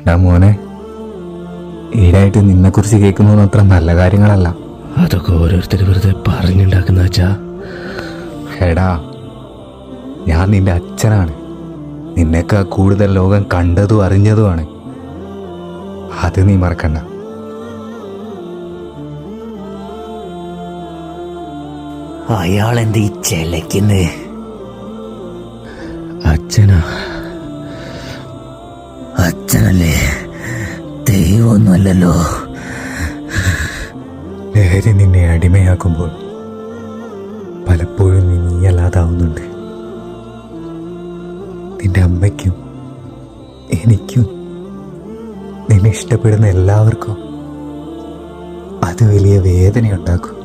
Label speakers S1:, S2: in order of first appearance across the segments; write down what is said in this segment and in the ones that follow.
S1: എടാ മോനെ ഈടായിട്ട് നിന്നെക്കുറിച്ച് കേൾക്കുന്നതൊന്നും അത്ര നല്ല കാര്യങ്ങളല്ല.
S2: അതൊക്കെ ഓരോരുത്തർ വെറുതെ പറഞ്ഞുണ്ടാക്കുന്ന അച്ഛാ.
S1: എടാ ഞാൻ നിന്റെ അച്ഛനാണ്. നിന്നെക്കാ കൂടുതൽ ലോകം കണ്ടതും അറിഞ്ഞതുമാണ്. അത് നീ മറക്കണ്ട.
S3: അയാൾ എന്ത് ഈ
S2: അച്ഛനാ.
S3: അച്ഛനല്ലേ? ദൈവമൊന്നുമല്ലല്ലോ.
S1: ലഹരി നിന്നെ അടിമയാക്കുമ്പോൾ പലപ്പോഴും നീ നീയല്ലാതാവുന്നുണ്ട്. നിന്റെ അമ്മയ്ക്കും എനിക്കും നിന്നെ ഇഷ്ടപ്പെടുന്ന എല്ലാവർക്കും അത് വലിയ വേദനയുണ്ടാക്കും.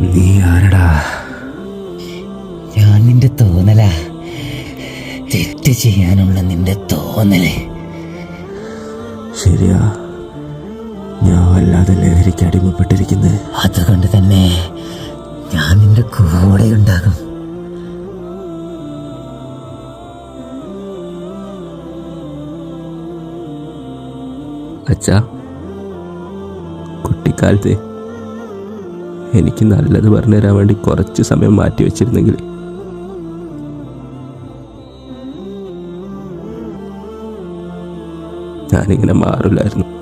S2: നീ ആരടാ?
S3: ഞാൻ നിന്റെ തോന്നലാ. തെറ്റ് ചെയ്യാനുള്ള നിന്റെ തോന്നലേ.
S2: ശരിയാ. ഞാൻ വല്ലാതെ ലഹരിക്ക് അടിമപ്പെട്ടിരിക്കുന്നത്
S3: അതുകൊണ്ട് തന്നെ ഞാൻ നിന്റെ കൂടെ ഉണ്ടാകും.
S2: അച്ഛാ കുട്ടിക്കാലത്ത് എനിക്ക് നല്ലത് പറഞ്ഞു തരാൻ വേണ്ടി കുറച്ച് സമയം മാറ്റി വെച്ചിരുന്നെങ്കിൽ ഞാനിങ്ങനെ മാറില്ലായിരുന്നു.